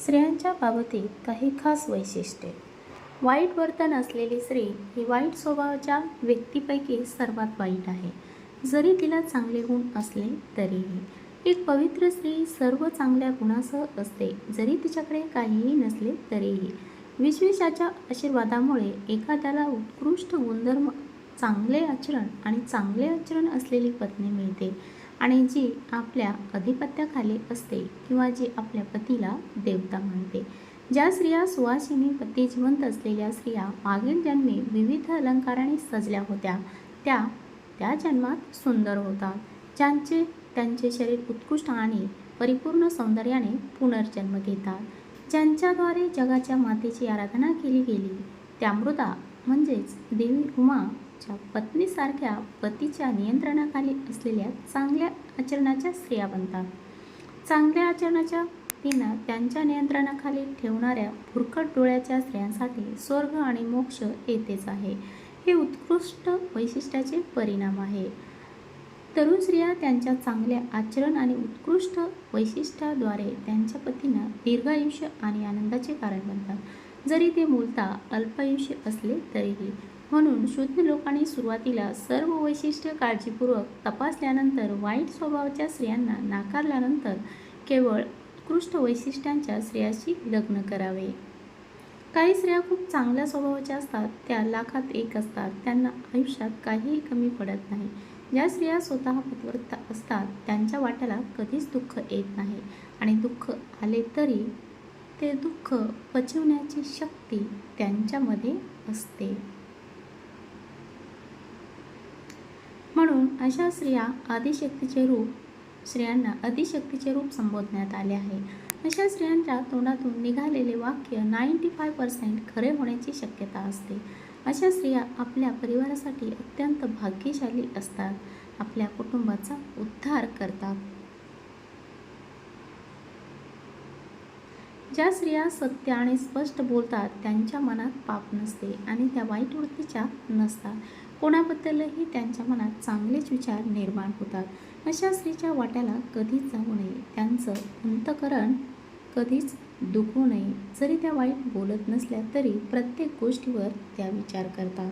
स्त्रियांच्या बाबतीत काही खास वैशिष्ट्ये. वाईट वर्तन असलेली स्त्री ही वाईट स्वभावाच्या व्यक्तीपैकी सर्वात वाईट आहे. जरी तिला चांगले गुण असले तरीही एक पवित्र स्त्री सर्व चांगल्या गुणासह असते जरी तिच्याकडे काहीही नसले तरीही. विश्वेशाच्या आशीर्वादामुळे एखाद्याला उत्कृष्ट गुणधर्म चांगले आचरण आणि चांगले आचरण असलेली पत्नी मिळते. आणि जी आपल्या अधिपत्याखाली असते किंवा जी आपल्या पतीला देवता मानते ज्या स्त्रिया सुवासिनी पती जिवंत असलेल्या स्त्रिया मागील जन्मी विविध अलंकाराने सजल्या होत्या त्या त्या जन्मात सुंदर होतात. ज्यांचे त्यांचे शरीर उत्कृष्ट आणि परिपूर्ण सौंदर्याने पुनर्जन्म घेतात. ज्यांच्याद्वारे जगाच्या मातेची आराधना केली गेली त्या मृदा म्हणजेच देवी उमा ज्या पत्नीसारख्या पतीच्या नियंत्रणाखाली असलेल्या चांगल्या आचरणाच्या स्त्रिया बनतात. चांगल्या आचरणाच्या तिनं त्यांच्या नियंत्रणाखाली ठेवणाऱ्या भुरकट डोळ्याच्या स्त्रियांसाठी स्वर्ग आणि मोक्ष येतेच आहे. हे उत्कृष्ट वैशिष्ट्याचे परिणाम आहे. तरुण स्त्रिया त्यांच्या चांगल्या आचरण आणि उत्कृष्ट वैशिष्ट्याद्वारे त्यांच्या पतींना दीर्घायुष्य आणि आनंदाचे कारण बनतात. जरी ते मूलतः अल्पायुष्य असले तरीही म्हणून शुद्ध लोकांनी सुरुवातीला सर्व वैशिष्ट्य काळजीपूर्वक तपासल्यानंतर वाईट स्वभावाच्या स्त्रियांना नाकारल्यानंतर केवळ उत्कृष्ट वैशिष्ट्यांच्या स्त्रियाशी लग्न करावे. काही स्त्रिया खूप चांगल्या स्वभावाच्या असतात त्या लाखात एक असतात त्यांना आयुष्यात काहीही कमी पडत नाही. ज्या स्त्रिया स्वतः पतवर्त असतात त्यांच्या वाट्याला कधीच दुःख येत नाही. आणि दुःख आले तरी ते दुःख पचवण्याची शक्ती त्यांच्यामध्ये असते म्हणून अशा स्त्रिया आदिशक्तीचे रूप स्त्रियांना अतिशक्तीचे रूप संबोधण्यात आले आहे. अशा स्त्रियांच्या तोंडातून निघालेले वाक्य नाईंटी फाय पर्सेंट खरे होण्याची शक्यता असते. अशा स्त्रिया आपल्या परिवारासाठी अत्यंत भाग्यशाली असतात. आपल्या कुटुंबाचा उद्धार करतात. ज्या स्त्रिया सत्य आणि स्पष्ट बोलतात त्यांच्या मनात पाप नसते आणि त्या वाईट वृत्तीच्या नसतात. कोणाबद्दलही त्यांच्या मनात चांगलेच विचार निर्माण होतात. अशा स्त्रीच्या वाट्याला कधीच जाऊ नये. त्यांचं अंतकरण कधीच दुखू नये. जरी त्या वाईट बोलत नसल्या तरी प्रत्येक गोष्टीवर त्या विचार करतात.